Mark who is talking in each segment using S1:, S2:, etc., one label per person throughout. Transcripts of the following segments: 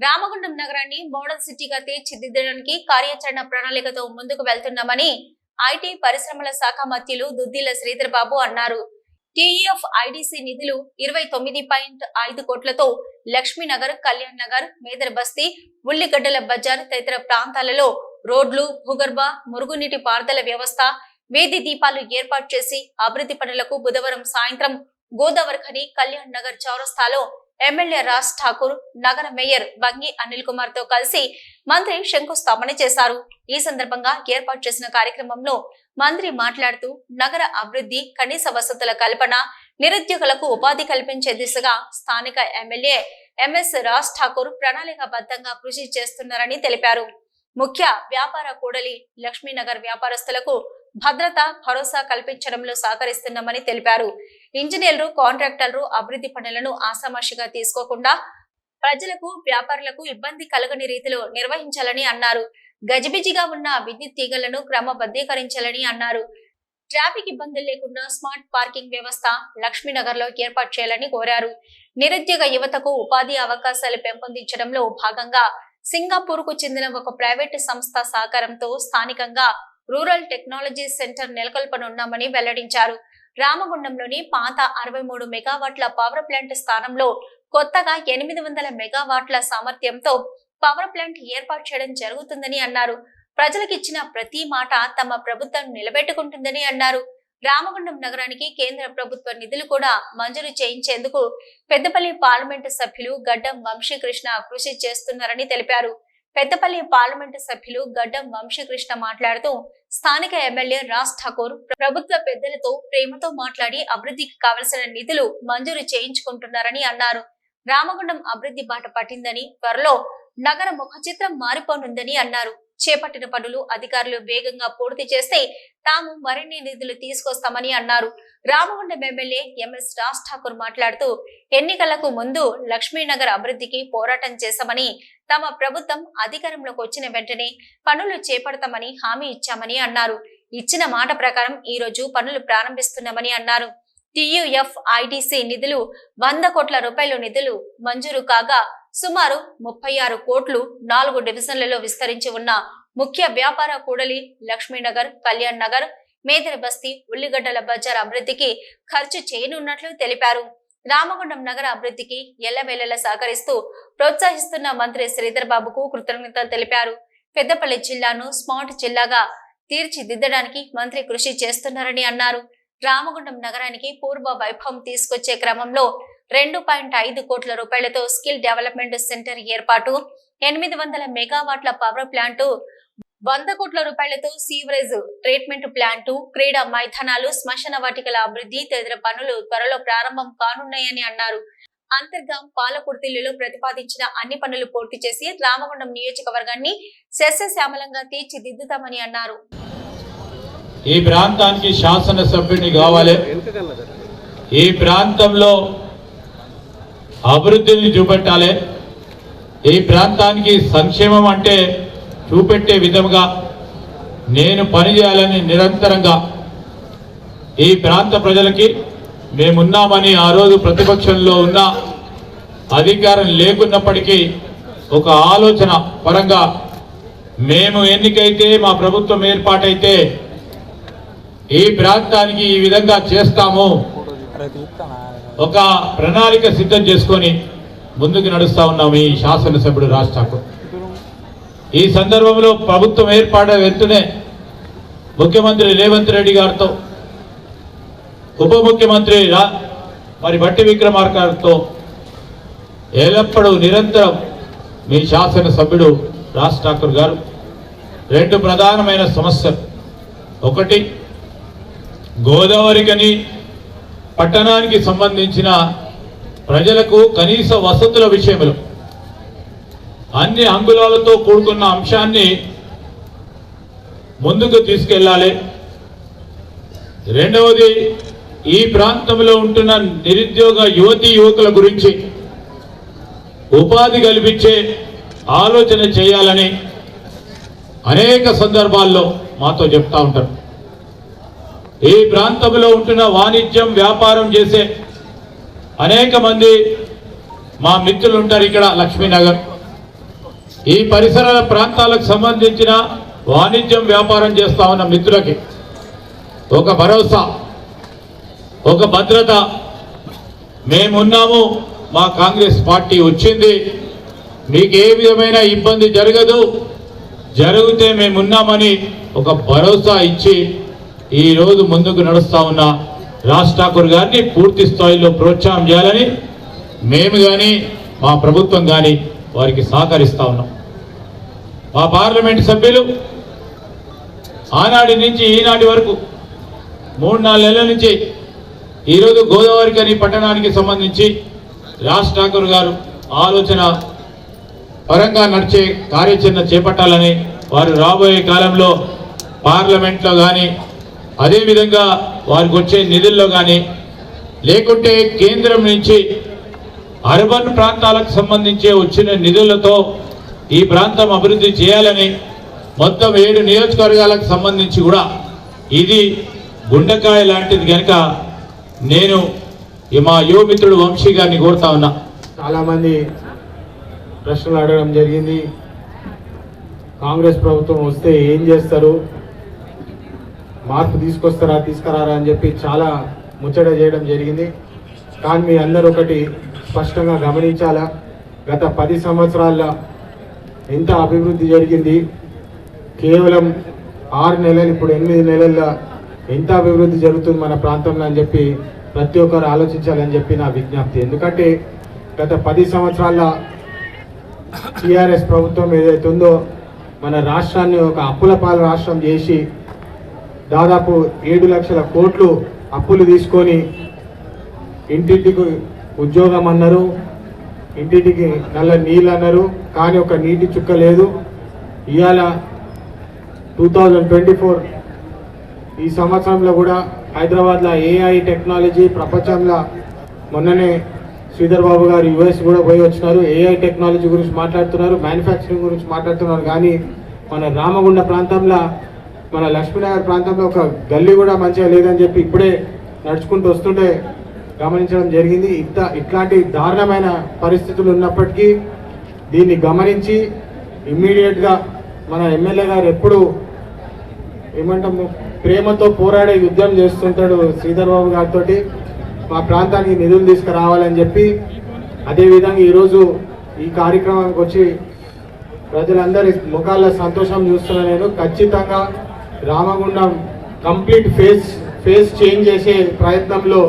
S1: రామగుండం నగరాన్ని మోడల్ సిటీగా తీర్చిదిద్దడానికి కార్యాచరణ ప్రణాళికతో ముందుకు వెళ్తున్నామని ఐటీ పరిశ్రమల శాఖ మంత్రులు దుద్దిల శ్రీధర్ బాబు అన్నారు. టీఈఎఫ్ ఐడిసి నిధులు ఇరవై తొమ్మిది పాయింట్ ఐదు కోట్లతో లక్ష్మీనగర్ కళ్యాణ్ నగర్ మేదర్ బస్తీ ఉల్లిగడ్డల బజార్ తదితర ప్రాంతాలలో రోడ్లు భూగర్భ మురుగునీటి పారుదల వ్యవస్థ వీధి దీపాలు ఏర్పాటు చేసి అభివృద్ధి పనులకు బుధవారం సాయంత్రం గోదావరి కళ్యాణ్ నగర్ చౌరస్తాలో ఎమ్మెల్యే రాజ్ ఠాకూర్ నగర మేయర్ బంగి అనిల్ కుమార్తో కలిసి మంత్రి శంకుస్థాపన చేశారు. ఈ సందర్భంగా ఏర్పాటు చేసిన కార్యక్రమంలో మంత్రి మాట్లాడుతూ నగర అభివృద్ధి కనీస వసతుల కల్పన నిరుద్యోగులకు ఉపాధి కల్పించే దిశగా స్థానిక ఎమ్మెల్యే ఎంఎస్ రాజ్ ఠాకూర్ ప్రణాళికాబద్ధంగా కృషి చేస్తున్నారని తెలిపారు. ముఖ్య వ్యాపార కూడలి లక్ష్మీనగర్ వ్యాపారస్తులకు భద్రత భరోసా కల్పించడంలో సహకరిస్తున్నామని తెలిపారు. ఇంజనీర్లు కాంట్రాక్టర్లు అభివృద్ధి పనులను ఆసామాషిగా తీసుకోకుండా ప్రజలకు వ్యాపారులకు ఇబ్బంది కలగని రీతిలో నిర్వహించాలని అన్నారు. గజిబిజిగా ఉన్న విద్యుత్ తీగలను క్రమబద్ధీకరించాలని అన్నారు. ట్రాఫిక్ ఇబ్బందులు లేకుండా స్మార్ట్ పార్కింగ్ వ్యవస్థ లక్ష్మీనగర్లో ఏర్పాటు చేయాలని కోరారు. నిరుద్యోగ యువతకు ఉపాధి అవకాశాలు పెంపొందించడంలో భాగంగా సింగపూర్కు చెందిన ఒక ప్రైవేటు సంస్థ సహకారంతో స్థానికంగా రూరల్ టెక్నాలజీ సెంటర్ నెలకొల్పనున్నామని వెల్లడించారు. రామగుండంలోని పాత అరవై మూడు మెగావాట్ల పవర్ ప్లాంట్ స్థానంలో కొత్తగా ఎనిమిది వందల మెగావాట్ల సామర్థ్యంతో పవర్ ప్లాంట్ ఏర్పాటు చేయడం జరుగుతుందని అన్నారు. ప్రజలకు ఇచ్చిన ప్రతి మాట తమ ప్రభుత్వం నిలబెట్టుకుంటుందని అన్నారు. రామగుండం నగరానికి కేంద్ర ప్రభుత్వ నిధులు కూడా మంజూరు చేయించేందుకు పెద్దపల్లి పార్లమెంటు సభ్యులు గడ్డం వంశీకృష్ణ కృషి చేస్తున్నారని తెలిపారు. పెద్దపల్లి పార్లమెంటు సభ్యులు గడ్డం వంశీకృష్ణ మాట్లాడుతూ స్థానిక ఎమ్మెల్యే రాజ్ ఠాకూర్ ప్రభుత్వ పెద్దలతో ప్రేమతో మాట్లాడి అభివృద్ధికి కావలసిన నిధులు మంజూరు చేయించుకుంటున్నారని అన్నారు. రామగుండం అభివృద్ధి బాట పట్టిందని త్వరలో నగర ముఖ చిత్రం మారిపోనుందని అన్నారు. చేపట్టిన పనులు అధికారులు వేగంగా పూర్తి చేస్తే తాము మరిన్ని నిధులు తీసుకొస్తామని అన్నారు. రామగుండం ఎమ్మెల్యే ఎంఎస్ రాజ్ ఠాకూర్ మాట్లాడుతూ ఎన్నికలకు ముందు లక్ష్మీనగర్ అభివృద్ధికి పోరాటం చేశామని తమ ప్రభుత్వం అధికారంలోకి వచ్చిన వెంటనే పనులు చేపడతామని హామీ ఇచ్చామని అన్నారు. ఇచ్చిన మాట ప్రకారం ఈ రోజు పనులు ప్రారంభిస్తున్నామని అన్నారు. టియుఎఫ్ ఐటీసీ నిధులు వంద కోట్ల రూపాయల నిధులు మంజూరు కాగా సుమారు ముప్పై ఆరు కోట్లు నాలుగు డివిజన్లలో విస్తరించి ఉన్న ముఖ్య వ్యాపార కూడలి లక్ష్మీనగర్ కళ్యాణ్ నగర్ మేదర బస్తీ ఉల్లిగడ్డల బజార్ అభివృద్ధికి ఖర్చు చేయనున్నట్లు తెలిపారు. రామగుండం నగర అభివృద్ధికి ఎల్లవేళలా సహకరిస్తూ ప్రోత్సహిస్తున్న మంత్రి శ్రీధర్ బాబుకు కృతజ్ఞతలు తెలిపారు. పెద్దపల్లి జిల్లాను స్మార్ట్ జిల్లాగా తీర్చిదిద్దడానికి మంత్రి కృషి చేస్తున్నారని అన్నారు. రామగుండం నగరానికి పూర్వ వైభవం తీసుకొచ్చే క్రమంలో రెండు పాయింట్ ఐదు కోట్ల రూపాయలతో స్కిల్ డెవలప్మెంట్ సెంటర్ ఏర్పాటు ఎనిమిది వందల మెగావాట్ల పవర్ ప్లాంటు వంద కోట్ల రూపాయలతో సీవరేజ్ ట్రీట్మెంట్ ప్లాంటు క్రీడా మైదానాలు శ్మశాన వాటికల అభివృద్ధి తదితర పనులు త్వరలో ప్రారంభం కానున్నాయని అన్నారు. అంతర్గాం పాలకుర్తిల్లులో ప్రతిపాదించిన అన్ని పనులు పూర్తి చేసి రామగుండం నియోజకవర్గాన్ని శస్యశ్యామలంగా తీర్చిదిద్దుతామని అన్నారు.
S2: ఈ ప్రాంతానికి శాసనసభ్యుని కావాలి. ఈ ప్రాంతంలో అభివృద్ధిని చూపెట్టాలి. ఈ ప్రాంతానికి సంక్షేమం అంటే చూపెట్టే విధంగా నేను పనిచేయాలని నిరంతరంగా ఈ ప్రాంత ప్రజలకి మేమున్నామని ఆ రోజు ప్రతిపక్షంలో ఉన్న అధికారం లేకున్నప్పటికీ ఒక ఆలోచన పరంగా మేము ఎన్నికైతే మా ప్రభుత్వం ఏర్పాటైతే ఈ ప్రాంతానికి ఈ విధంగా చేస్తాము. ఒక ప్రణాళిక సిద్ధం చేసుకొని ముందుకు నడుస్తూ ఉన్నాం ఈ శాసనసభ్యుడు రాజ్ ఠాకూర్. ఈ సందర్భంలో ప్రభుత్వం ఏర్పాటు వెంటనే ముఖ్యమంత్రి రేవంత్ రెడ్డి గారితో ఉప ముఖ్యమంత్రి రా మరి బట్టి విక్రమార్కారితో ఎల్లప్పుడూ నిరంతరం మీ శాసనసభ్యుడు రాజ్ ఠాకూర్ గారు. రెండు ప్రధానమైన సమస్యలు. ఒకటి గోదావరికని పట్టణానికి సంబంధించిన ప్రజలకు కనీస వసతుల విషయంలో అన్ని అంగుళాలతో కూడుకున్న అంశాన్ని ముందుకు తీసుకెళ్ళాలి రెండవది ఈ ప్రాంతంలో ఉంటున్న నిరుద్యోగ యువతి యువకుల గురించి ఉపాధి కల్పించే ఆలోచన చేయాలని అనేక సందర్భాల్లో మాతో చెప్తా ఉంటారు. ఈ ప్రాంతంలో ఉంటున్న వాణిజ్యం వ్యాపారం చేసే అనేక మంది మా మిత్రులు ఉంటారు ఇక్కడ లక్ష్మీనగర్. ఈ పరిసర ప్రాంతాలకు సంబంధించిన వాణిజ్యం వ్యాపారం చేస్తా ఉన్న మిత్రులకి ఒక భరోసా ఒక భద్రత. మేమున్నాము మా కాంగ్రెస్ పార్టీ వచ్చింది. మీకు ఏ విధమైన ఇబ్బంది జరగదు జరిగితే మేమున్నామని ఒక భరోసా ఇచ్చి ఈరోజు ముందుకు నడుస్తూ ఉన్న రాజ్ ఠాకూర్ గారిని పూర్తి స్థాయిలో ప్రోత్సాహం చేయాలని మేము కానీ మా ప్రభుత్వం కానీ వారికి సహకరిస్తూ ఉన్నాం. మా పార్లమెంట్ సభ్యులు ఆనాటి నుంచి ఈనాటి వరకు మూడు నాలుగు నెలల నుంచి ఈరోజు గోదావరి కని పట్టణానికి సంబంధించి రాజ్ ఠాకూర్ గారు ఆలోచన పరంగా నడిచే కార్యాచరణ చేపట్టాలని వారు రాబోయే కాలంలో పార్లమెంట్లో కానీ అదేవిధంగా వారికి వచ్చే నిధుల్లో కానీ లేకుంటే కేంద్రం నుంచి అర్బన్ ప్రాంతాలకు సంబంధించి వచ్చిన నిధులతో ఈ ప్రాంతం అభివృద్ధి చేయాలని మొత్తం ఏడు నియోజకవర్గాలకు సంబంధించి కూడా ఇది గుండెకాయ లాంటిది కనుక నేను ఈ మా యువమిత్రుడు వంశీ గారిని కోరుతా ఉన్నా.
S3: చాలామంది ప్రశ్నలు అడగడం జరిగింది. కాంగ్రెస్ ప్రభుత్వం వస్తే ఏం చేస్తారు? మార్పు తీసుకొస్తారా తీసుకురారా అని చెప్పి చాలా ముచ్చట చేయడం జరిగింది. కానీ మీ అందరూ ఒకటి స్పష్టంగా గమనించాలా? గత పది సంవత్సరాల్లో ఎంత అభివృద్ధి జరిగింది. కేవలం ఆరు నెలలు ఇప్పుడు ఎనిమిది నెలల్లో ఎంత అభివృద్ధి జరుగుతుంది మన ప్రాంతంలో అని చెప్పి ప్రతి ఒక్కరు ఆలోచించాలని చెప్పి నా విజ్ఞప్తి. ఎందుకంటే గత పది సంవత్సరాల టీఆర్ఎస్ ప్రభుత్వం ఏదైతే ఉందో మన రాష్ట్రాన్ని ఒక అప్పుల పాలు రాష్ట్రం చేసి దాదాపు ఏడు లక్షల కోట్లు అప్పులు తీసుకొని ఇంటింటికి ఉద్యోగం అన్నారు. ఇంటింటికి నల్ల నీళ్ళు అన్నారు. కానీ ఒక నీటి చుక్క లేదు. ఇవాళ టూ థౌజండ్ ట్వంటీ ఫోర్ ఈ సంవత్సరంలో కూడా హైదరాబాద్లో ఏఐ టెక్నాలజీ ప్రపంచంలో మొన్ననే శ్రీధర్ బాబు గారు యుఎస్ కూడా పోయి వచ్చినారు. ఏఐ టెక్నాలజీ గురించి మాట్లాడుతున్నారు మ్యానుఫ్యాక్చరింగ్ గురించి మాట్లాడుతున్నారు. కానీ మన రామగుండ ప్రాంతంలో మన లక్ష్మీనగర్ ప్రాంతంలో ఒక గల్లీ కూడా మంచిగా లేదని చెప్పి ఇప్పుడే నడుచుకుంటూ వస్తుంటే గమనించడం జరిగింది. ఇంత ఇట్లాంటి దారుణమైన పరిస్థితులు ఉన్నప్పటికీ దీన్ని గమనించి ఇమ్మీడియట్గా మన ఎమ్మెల్యే గారు ఎప్పుడు ఏమంటాము ప్రేమతో పోరాడే యుద్ధం చేస్తుంటాడు శ్రీధర్ బాబు గారితో మా ప్రాంతానికి నిధులు తీసుకురావాలని చెప్పి అదేవిధంగా ఈరోజు ఈ కార్యక్రమానికి వచ్చి ప్రజలందరి ముఖాల్లో సంతోషం చూస్తున్నా నేను. ఖచ్చితంగా Ramagundam complete face face change చేసే ప్రయత్నంలో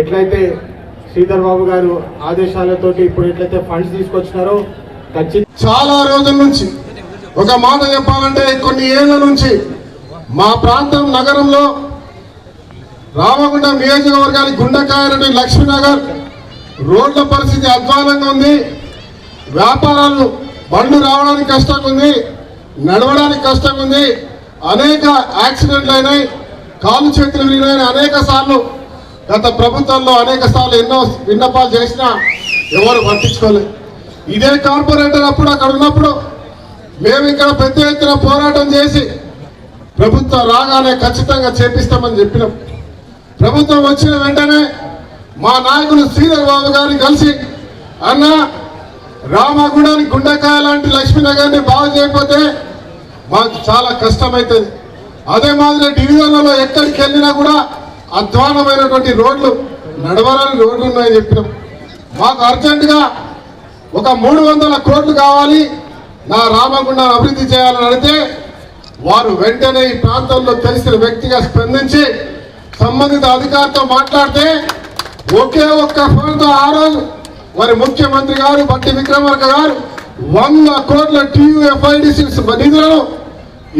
S3: ఎట్లయితే శ్రీధర్ బాబు గారు ఆదేశాలతోటి ఇప్పుడు ఎట్లయితే ఫండ్స్ తీసుకొచ్చినారో ఖచ్చితంగా
S4: చాలా రోజుల నుంచి ఒక మాట చెప్పాలంటే కొన్ని ఏళ్ళ నుంచి మా ప్రాంతం నగరంలో రామగుండం నియోజకవర్గానికి గుండెకాయలని లక్ష్మీనగర్ రోడ్ల పరిస్థితి అధ్వానంగా ఉంది. వ్యాపారాలు బండ్లు రావడానికి కష్టంగా ఉంది. నడవడానికి కష్టంగా ఉంది. అనేక యాక్సిడెంట్లు అయినాయి కాలు చేతులు విరిగినాయి అనేక సార్లు. గత ప్రభుత్వంలో అనేక సార్లు ఎన్నో విన్నపాలు చేసినా ఎవరు పట్టించుకోలేదు. ఇదే కార్పొరేటర్ అప్పుడు అక్కడ ఉన్నప్పుడు మేము ఇక్కడ పెద్ద ఎత్తున పోరాటం చేసి ప్రభుత్వం రాగానే ఖచ్చితంగా చేపిస్తామని చెప్పినాం. ప్రభుత్వం వచ్చిన వెంటనే మా నాయకులు శ్రీధర్ బాబు గారిని కలిసి అన్న రామగుడానికి గుండెకాయ లాంటి లక్ష్మీనగర్ని బాగు చేయకపోతే మాకు చాలా కష్టమవుతుంది అదే మాదిరి డివిజన్లలో ఎక్కడికి వెళ్ళినా కూడా అధ్వానమైనటువంటి రోడ్లు నడవలని రోడ్లు ఉన్నాయని చెప్పినాం. మాకు అర్జెంటుగా ఒక మూడు వందల కోట్లు కావాలి నా రామగుండం అభివృద్ధి చేయాలని అడిగితే వారు వెంటనే ఈ ప్రాంతంలో తెలిసిన వ్యక్తిగా స్పందించి సంబంధిత అధికారితో మాట్లాడితే ఒకే ఒక్క ఫోన్తో ఆ రోజు మరి ముఖ్యమంత్రి గారు బట్టి విక్రమార్క గారు వంద కోట్ల టీయూఎఫ్ఐడిసి నిధులను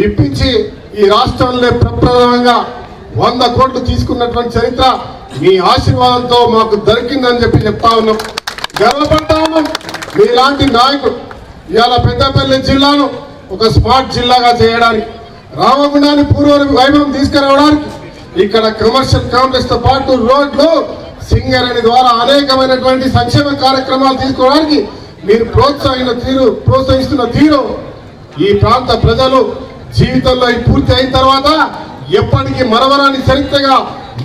S4: ఇప్పించి ఈ రాష్ట్రంలో ప్రప్రథమంగా వంద కోట్లు తీసుకున్నటువంటి చరిత్ర మీ ఆశీర్వాదంతో మాకు దొరికిందని చెప్పి చెప్తా ఉన్నాం. గర్వపడతా ఉన్నాం మీలాంటి నాయకుడు ఇవాళ పెద్దపల్లి జిల్లాను ఒక స్మార్ట్ జిల్లాగా చేయడానికి రామగుండాన్ని పూర్వ వైభవం తీసుకురావడానికి ఇక్కడ కమర్షియల్ కాంప్లెక్స్తో పాటు రోడ్లు సింగరేణి ద్వారా అనేకమైనటువంటి సంక్షేమ కార్యక్రమాలు తీసుకోవడానికి మీరు ప్రోత్సాహిన తీరు ప్రోత్సహిస్తున్న తీరు ఈ ప్రాంత ప్రజలు జీవితంలో ఈ పూర్తి అయిన తర్వాత ఎప్పటికీ మరవరాని చరిత్రగా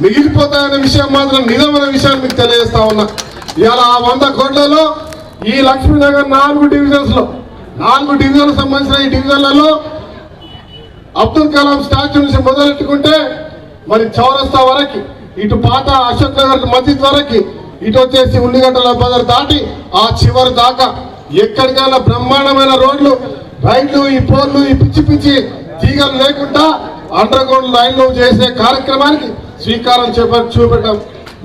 S4: మిగిలిపోతాయనే విషయం మాత్రం నిజమైన విషయాన్ని మీకు తెలియజేస్తా ఉన్నా. ఇవాళ ఆ వంద కోట్లలో ఈ లక్ష్మీనగర్ నాలుగు డివిజన్స్లో నాలుగు డివిజన్లకు సంబంధించిన ఈ డివిజన్లలో అబ్దుల్ కలాం స్టాచ్యూ నుంచి మొదలెట్టుకుంటే మరి చౌరస్తా వరకు ఇటు పాత అశోక్ నగర్ మస్జిద్ వరకు ఇటు వచ్చేసి ఉల్లిగడ్డల బజార్ దాటి ఆ చివరి దాకా ఎక్కడికైనా బ్రహ్మాండమైన రోడ్లు రైళ్ళు ఈ ఫోన్లు ఈ పిచ్చి పిచ్చి తీగలు లేకుండా అండర్ గ్రౌండ్ లైన్లు చేసే కార్యక్రమానికి శ్రీకారం చేప చూపెట్టాం.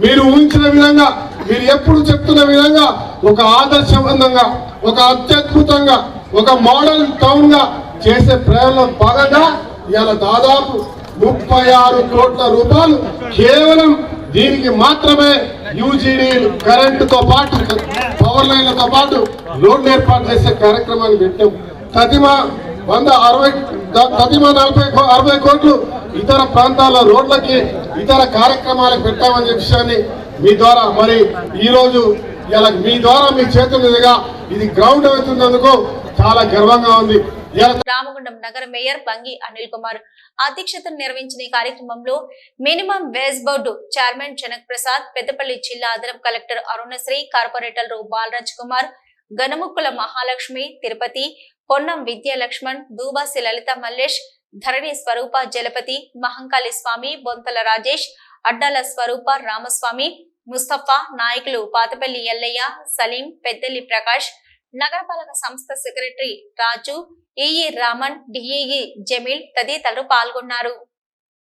S4: మీరు ఊహించిన విధంగా మీరు ఎప్పుడు చెప్తున్న విధంగా ఒక ఆదర్శవంతంగా ఒక అత్యద్భుతంగా ఒక మోడల్ టౌన్గా చేసే ప్రయాణం భాగంగా ఇవాళ దాదాపు ముప్పై ఆరు కోట్ల రూపాయలు కేవలం దీనికి మాత్రమే యూజీడీ కరెంటుతో పాటు పవర్ లైన్లతో పాటు రోడ్లు ఏర్పాటు చేసే కార్యక్రమాన్ని పెట్టాము తదిమ వంద అరవై ద- నలభై అరవై కోట్లు ఇతర ప్రాంతాల రోడ్లకి ఇతర కార్యక్రమాలకు పెట్టామని విషయాన్ని మీ ద్వారా మరి ఈ ఇలా మీ ద్వారా మీ చేతుల మీదుగా ఇది గ్రౌండ్ అవుతున్నందుకు చాలా గర్వంగా ఉంది. ఇలా
S1: రామగుండం నగర మేయర్ బంగి అనిల్ కుమార్ అధ్యక్షతను నిర్వహించిన ఈ కార్యక్రమంలో minimum wage board chairman Janak Prasad Peddapalli జిల్లా అదనపు కలెక్టర్ అరుణశ్రీ కార్పొరేటర్ బాలరాజ్ కుమార్ గణముక్కుల మహాలక్ష్మి తిరుపతి పొన్నం విద్య లక్ష్మణ్ దూబాసి లలిత మల్లేష్ ధరణి స్వరూప జలపతి మహంకాళి స్వామి బొంతల రాజేష్ అడ్డాల స్వరూప రామస్వామి ముస్తఫా నాయకులు పాతపల్లి ఎల్లయ్య సలీం పెద్దెల్లి ప్రకాష్ నగరపాలక సంస్థ secretary Raju EE Raman DEE Jameel తదితరులు పాల్గొన్నారు.